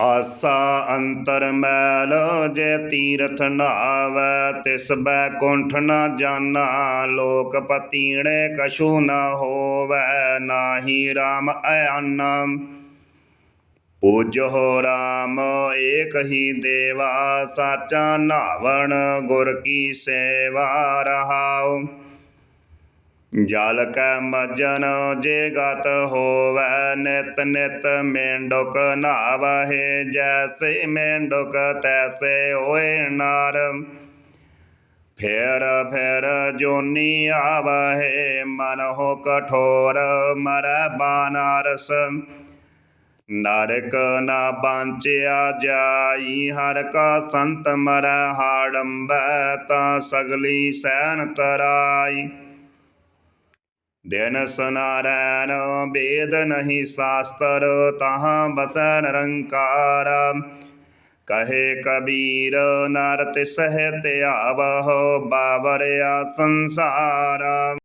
ਆਸਾ ਅੰਤਰ ਮੈਲ ਜੇ ਤੀਰਥ ਨਾਵੈ, ਤਿਸ ਬੈ ਕੁੰਠ ਨਾ ਜਾਣਾ ਲੋਕ ਪਤੀਣੇ ਕਛੂ ਨਾ ਹੋਵੈ, ਨਾਹੀ RAM ਅਯਾਨਾ। ਪੂਜੋ ਰਾਮ ਏਕ ਹੀ ਦੇਵਾ, ਸਾਚਾ ਨਾਵਣ ਗੁਰ ਕੀ ਸੇਵਾ ਰਹਾਉ। ਜਲ ਕੈ ਮਜਨ ਜੇ ਗਤ ਹੋਵੈ, ਨਿਤ ਨਿਤ ਮੇਂਡੁਕ ਨਾਵਹਿ, ਜੈਸੇ ਮੇਂਡੁਕ ਤੈਸੇ ਹੋਏ ਨਾਰ। ਫੇਰ ਫੇਰ ਜੋਨੀ ਆਵਹਿ, ਮਨ ਹੋ ਕਠੋਰ ਮਰੈ ਬਾਨਾਰਸ। ਨਰਕ ਨਾ ਬਾਂਚਿਆ ਜਾਈ, ਹਰ ਕਾ ਸੰਤ ਮਰੈ ਹਾੜੰਬੈ, ਤਾਂ ਸਗਲੀ ਸੈਨ ਤਰਾਈ। ਦਿਨ ਸਨਾਰੈਣ ਵੇਦ ਨਹੀਂ ਸ਼ਾਸਤਰ, ਤਹਾਂ ਬਸੈ ਨਿਰੰਕਾਰ। ਕਹੇ ਕਬੀਰ ਨਰ ਤਿਸਹਿ ਧਿਆਵਹੁ ਬਾਵਰਿਆ ਸੰਸਾਰ।